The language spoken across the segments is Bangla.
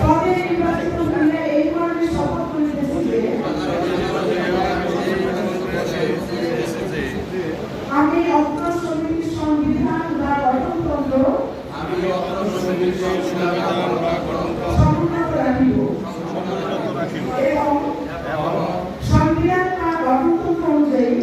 তবে নির্বাচিত মহিলা এই মর্মে শপথ করিতেছি যে সংবিধান বা গঠনতন্ত্র সম্মত সংবিধান বা গঠনতন্ত্র অনুযায়ী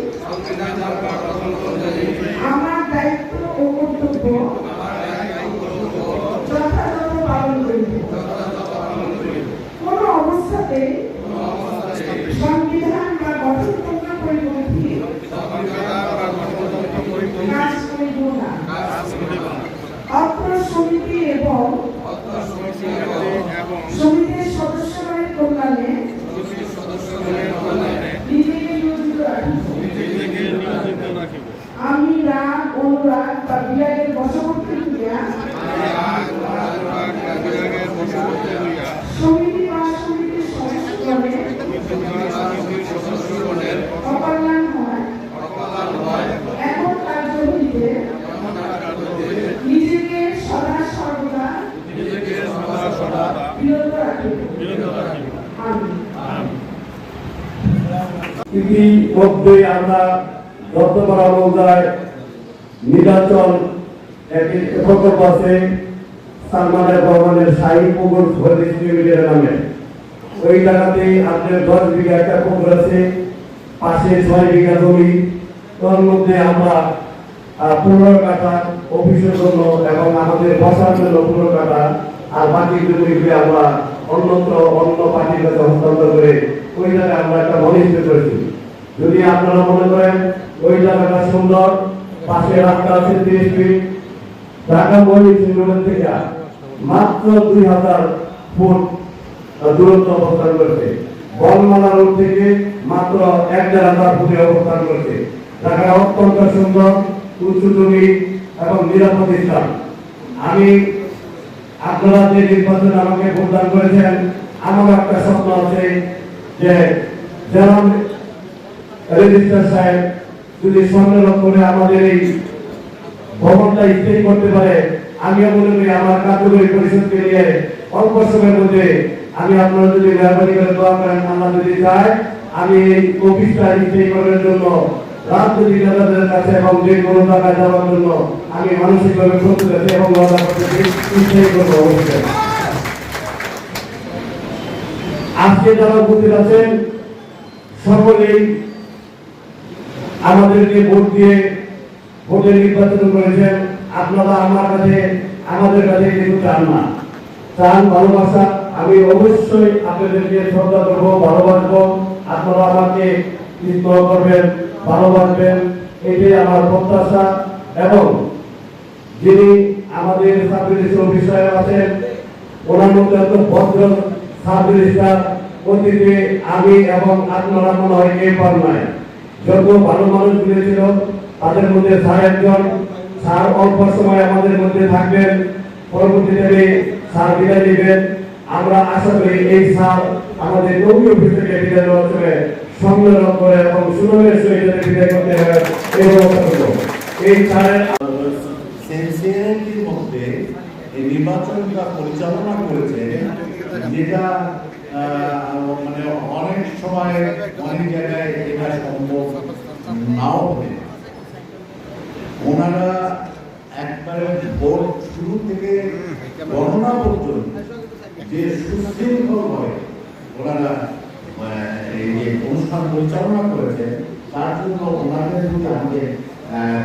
ইতিমধ্যে আমরা রত্নপাড়া মৌজায় নীলাচল একটি দশ বিঘা একটা পুকুর পাশে ছয় বিঘা জমি। তোর মধ্যে আমরা আহ, পনেরো কাঠা অফিসের জন্য এবং আমাদের বসার জন্য পনেরো কাঠা আর বাকি জমিগুলি আমরা অন্যত্র অন্য পার্টির কাছে হস্তান্তর করে ওই জায়গায় আমরা একটা মনিষ্ঠ করেছি। যদি আপনারা মনে করেন ওই জায়গাটা সুন্দর, পাশে রাস্তা আছে তিরিশ ফিট, ঢাকা ময়ূর রোড থেকে মাত্র দুই হাজার ফুট দূরত্ব অবস্থান করছে। বনমালা রোড থেকে মাত্র এক দেড় হাজার ফুটে অবস্থান করছে। ঢাকা অত্যন্ত সুন্দর উঁচু জমি এবং নিরাপদ স্থান। আমি আপনারা যে নির্বাচন আমাকে ভোটদান করেছেন, আমার একটা স্বপ্ন আছে যে যেমন রেজিস্ট্রার সাহেব যদি সম্মেলন করে আমাদের এই ভবনটা স্থায়ী করতে পারে আমিও মনে করি আমার কার্যকরী পরিষদকে নিয়ে অল্প সময়ের মধ্যে আমি আপনারা যদি মেহরবানি করে দোয়া করেন, আল্লাহ যদি চায়, আমি এই অফিসটা স্থায়ী করার জন্য রাজনৈতিক সকলেই আমাদেরকে ভোট দিয়ে ভোটে নির্বাচন করেছেন। আপনারা আমার কাছে, আমাদের কাছে কিছু চান না। চান ভালোবাসা। আমি অবশ্যই আপনাদেরকে শ্রদ্ধা করব, ভালোবাসবো। আপনারা আমাকে স্নেহ করবেন। ভালোবাসবেন এটাই আমার প্রত্যাশা। এবং যিনি আমাদের সার্ভিস অফিসার আছেন, ওনার মধ্যে ভদ্র সার্ভিসটার অতীতে আমি এবং আপনারা মনে হয় কে পান নাই। যত ভালো মানুষ ছিল তাদের মধ্যে স্যার একজন। স্যার অল্প সময় আমাদের মধ্যে থাকবেন। পরবর্তীতে স্যার বিদায় দিবেন আমরা আশা করি এই স্যার আমাদের নবী অফিস থেকে বিদায় সময় সম্মেলন করে এবং সুনামের সহিত বিদায় করতে হয় এই ব্যবস্থা এই সিনসিয়ারিটির মধ্যে এই নির্বাচনটা পরিচালনা করেছে, যেটা মানে অনেক সময় অনেক জায়গায় এটা সম্ভব নাও হতে ওনারা একবারে ভোট শুরু থেকে গণনা পর্যন্ত যে সুশৃঙ্খল হয়, ওনারা যে পরিচালনা করেছে, তার জন্য ওনাদের যদি আমাদের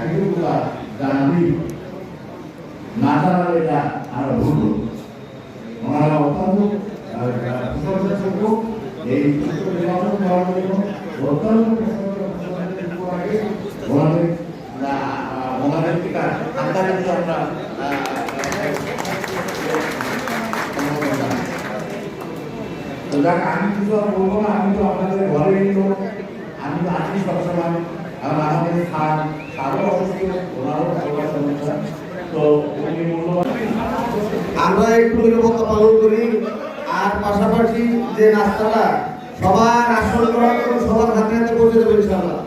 কৃতজ্ঞতা জানাবি এটা আর ভুল। ওনারা অত্যন্ত এই ওনাদের ওনাদের আমরা যাক, আমি কিছু আর বলব না আমি তো আপনাদের ঘরেই লোক আমি তো আছি সবসময় আর আমাদের সার সারও অসুস্থ ওনারও সমস্যা তো উনি আমরা একটু নিরাপত্তা পালন করি আর পাশাপাশি যে নাস্তাটা সবার আসন করার জন্য সবার হাতে হাতে পৌঁছে দেবে ইনশাআল্লাহ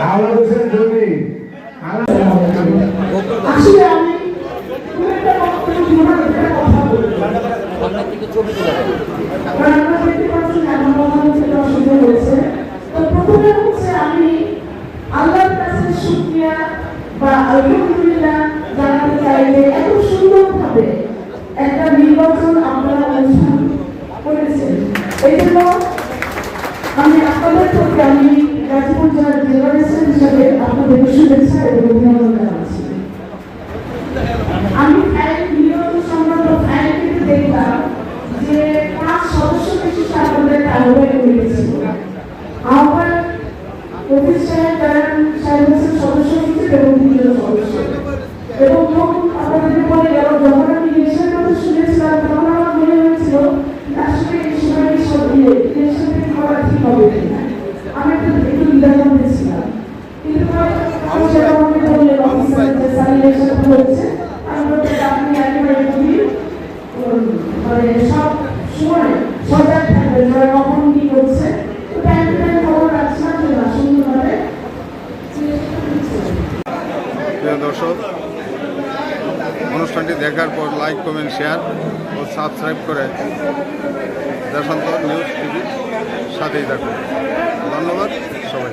বাংলাদেশের জমি আসলে আমি খুব একটা বক্তব্য দিব না, একটা কথা বলব। কারণ আমরা দেখতে পাচ্ছি এখন কথা হচ্ছে একটা অসুবিধা হয়েছে। তো প্রথমে হচ্ছে আমি আল্লাহর কাছে শুকরিয়া বা আলহামদুলিল্লাহ জানাতে চাই যে এত সুন্দরভাবে একটা নির্বাচন আপনারা অনুষ্ঠান করেছেন। এই জন্য আমি আপনাদের থেকে আমি গাজীপুর জেলার জেলা হিসাবে আপনাদের শুভেচ্ছা এবং অনুষ্ঠানটি দেখার পর লাইক কমেন্ট শেয়ার ও সাবস্ক্রাইব করে দেশান্তর নিউজ টিভির সাথেই থাকুন। ধন্যবাদ সবাই